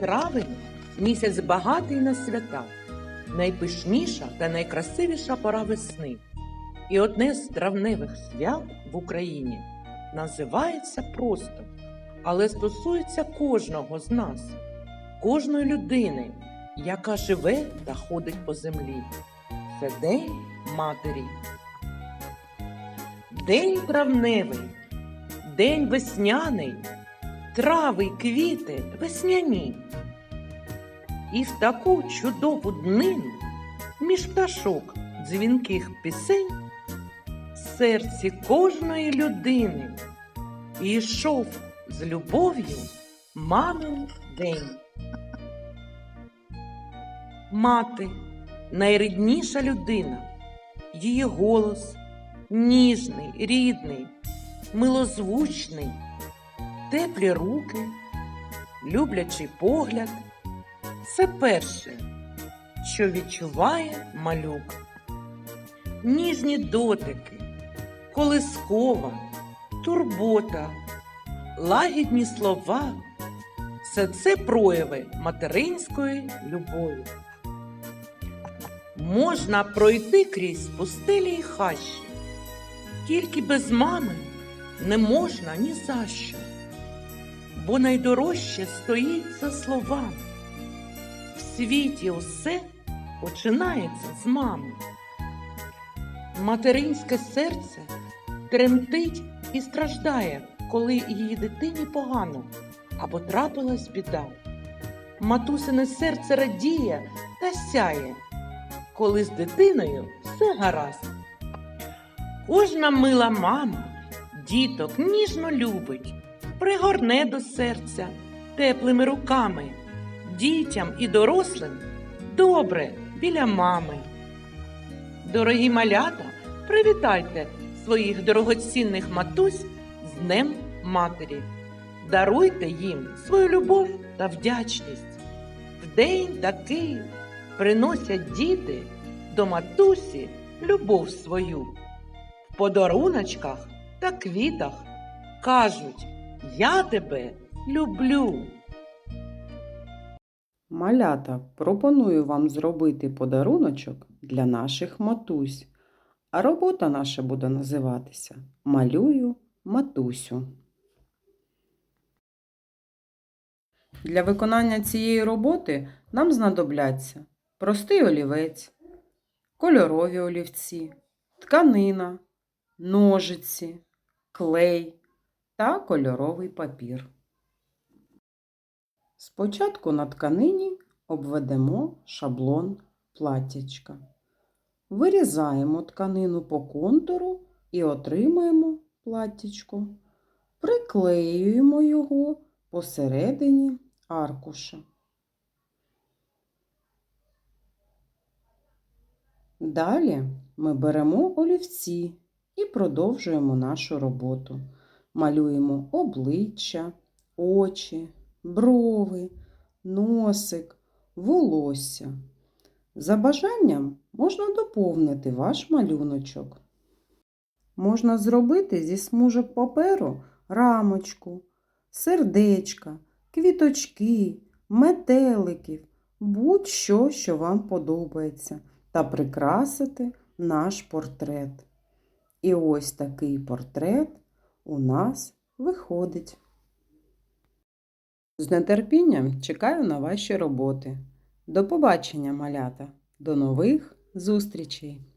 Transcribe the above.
Травень місяць багатий на свята, найпишніша та найкрасивіша пора весни. І одне з травневих свят в Україні називається просто, але стосується кожного з нас, кожної людини, яка живе та ходить по землі. Це День Матері. День травневий, день весняний, трави й квіти весняні. І в таку чудову днину між пташок дзвінких пісень в серці кожної людини йшов з любов'ю мамин день. Мати найрідніша людина, її голос ніжний, рідний, милозвучний, теплі руки, люблячий погляд це перше, що відчуває малюк. Ніжні дотики, колискова, турбота, лагідні слова все це прояви материнської любові. Можна пройти крізь пустелі й хащі, тільки без мами не можна ні за що, бо найдорожче стоїть за словами. В світі усе починається з мами. Материнське серце тремтить і страждає, коли її дитині погано або трапилась біда. Матусине серце радіє та сяє, коли з дитиною все гаразд. Кожна мила мама діток ніжно любить, пригорне до серця теплими руками, дітям і дорослим добре біля мами. Дорогі малята, привітайте своїх дорогоцінних матусь з Днем Матері. Даруйте їм свою любов та вдячність. В день такий приносять діти до матусі любов свою. В подаруночках та квітах кажуть Я тебе люблю. Малята, пропоную вам зробити подаруночок для наших матусь. А робота наша буде називатися Малюю матусю. Для виконання цієї роботи нам знадобляться простий олівець, кольорові олівці, тканина, ножиці, клей та кольоровий папір. Спочатку на тканині обведемо шаблон платтячка. Вирізаємо тканину по контуру і отримаємо платтячко. Приклеюємо його посередині аркуша. Далі ми беремо олівці і продовжуємо нашу роботу. Малюємо обличчя, очі, брови, носик, волосся. За бажанням можна доповнити ваш малюночок. Можна зробити зі смужок паперу рамочку, сердечка, квіточки, метеликів, будь-що, що вам подобається, та прикрасити наш портрет. І ось такий портрет у нас виходить. З нетерпінням чекаю на ваші роботи. До побачення, малята! До нових зустрічей!